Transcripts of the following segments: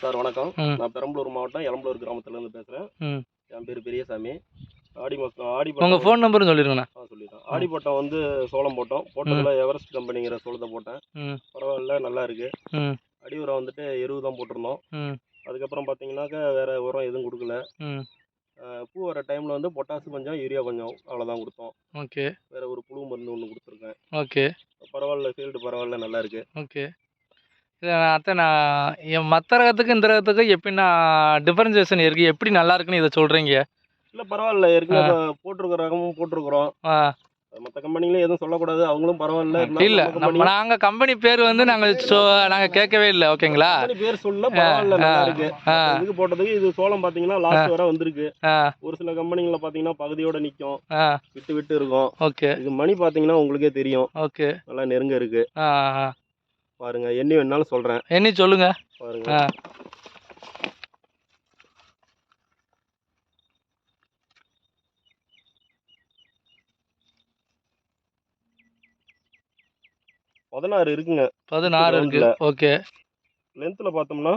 Sir வணக்கம். நான் பெரம்பலூர் மாவட்டம் எலம்பலூர் கிராமத்துலேருந்து பேசுகிறேன் என் பேர் பெரியசாமி. ஆடி மாதம் ஆடி உங்கள் ஃபோன் நம்பரும் சொல்லிடுங்கண்ணா ஆ சொல்லிடுறேன். ஆடி பட்டம் வந்து சோளம் போட்டோம். போட்டதில் எவரெஸ்ட் கம்பெனிங்கிற சோளத்தை போட்டேன். பரவாயில்ல நல்லா இருக்கு. அடி உரம் வந்துட்டு எருவு தான் போட்டிருந்தோம். அதுக்கப்புறம் பார்த்தீங்கன்னாக்கா வேற உரம் எதுவும் கொடுக்கல. பூ வர டைமில் வந்து பொட்டாசு கொஞ்சம் யூரியா கொஞ்சம் அவ்வளோதான் கொடுத்தோம். ஓகே. வேற ஒரு புழு மருந்து ஒன்று கொடுத்துருக்கேன். ஓகே. பரவாயில்ல ஃபீல்டு பரவாயில்ல நல்லா இருக்கு. ஓகே. அத்தை நான் என் மற்ற ரகத்துக்கு இந்த ரகத்துக்கு எப்படின்னா டிஃபரன்சியேஷன் இருக்குது எப்படி நல்லா இருக்குன்னு இதை சொல்கிறீங்க இல்லை பரவாயில்ல. ஏற்கனவே போட்டிருக்கிற ரகமும் போட்டிருக்கிறோம். மற்ற கம்பெனிலையும் எதுவும் சொல்லக்கூடாது. அவங்களும் பரவாயில்ல. இல்லை. நம்ம நாங்கள் கம்பெனி பேர் வந்து நாங்கள் சொ நாங்கள் கேட்கவே இல்லை. ஓகேங்களா? பேர் சொல்ல பரவாயில்ல. நல்லா இருக்கு. இதுக்கு போட்டதுக்கு இது சோளம் பாத்தீங்கன்னா லாஸ்ட் வரை வந்திருக்கு. ஒரு சில கம்பெனிங்கள பாத்தீங்கன்னா பகுதியோட நிக்கும். ஆ. விட்டு விட்டு இருக்கும். ஓகே. இது மணி பாத்தீங்கன்னா உங்களுக்கே தெரியும். ஓகே. நல்லா நெருங்க இருக்கு. பாருங்க எண்ணி வேணாலும் சொல்றேன். என்ன சொல்லுங்க. பாருங்க. பதினாறு இருக்குங்க. பதினாறு இருக்கு. ஓகே. லென்த்ல பார்த்தோம்னா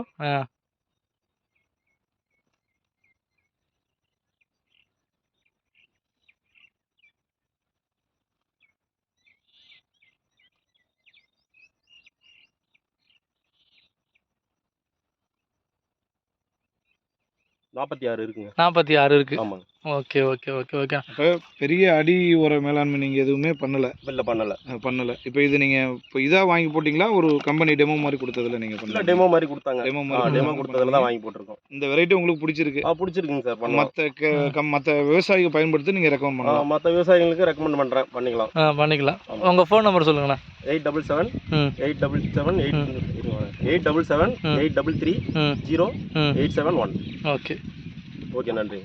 நாற்பத்தி ஆறு இருக்குங்க. நாற்பத்தி ஆறு இருக்கு. ஆமாங்க. Okay okay okay okay. இப்போ பெரிய அடி உர மேலாண்மை நீங்கள் எதுவுமே பண்ணலை? இல்ல பண்ணல. பண்ணலை. இப்போ இது நீங்கள் இப்போ இதாக வாங்கி போட்டிங்களா? ஒரு கம்பெனி டெமோ மாதிரி கொடுத்ததில் நீங்கள் இல்ல பண்ணல டெமோ மாதிரி கொடுத்தாங்க. டெமோ மாதிரி டெமோ. கொடுத்ததுல. தான் வாங்கி போட்டிருக்கோம். இந்த வெரைட்டி உங்களுக்கு பிடிச்சிருக்கு. ஆ பிடிச்சிருக்குங்க சார் மற்ற கம் மற்ற விவசாயிகள் பயன்படுத்தி நீங்கள் ரெக்கமெண்ட் பண்ணலாம். மற்ற விவசாயிகளுக்கு ரெக்கமெண்ட் பண்றேன் பண்ணிக்கலாம். பண்ணிக்கலாம். உங்கள் ஃபோன் நம்பர் சொல்லுங்கண்ணா. Eight double seven eight double seven eight eight double seven. Eight double three zero eight seven one. Okay. Okay நன்றி.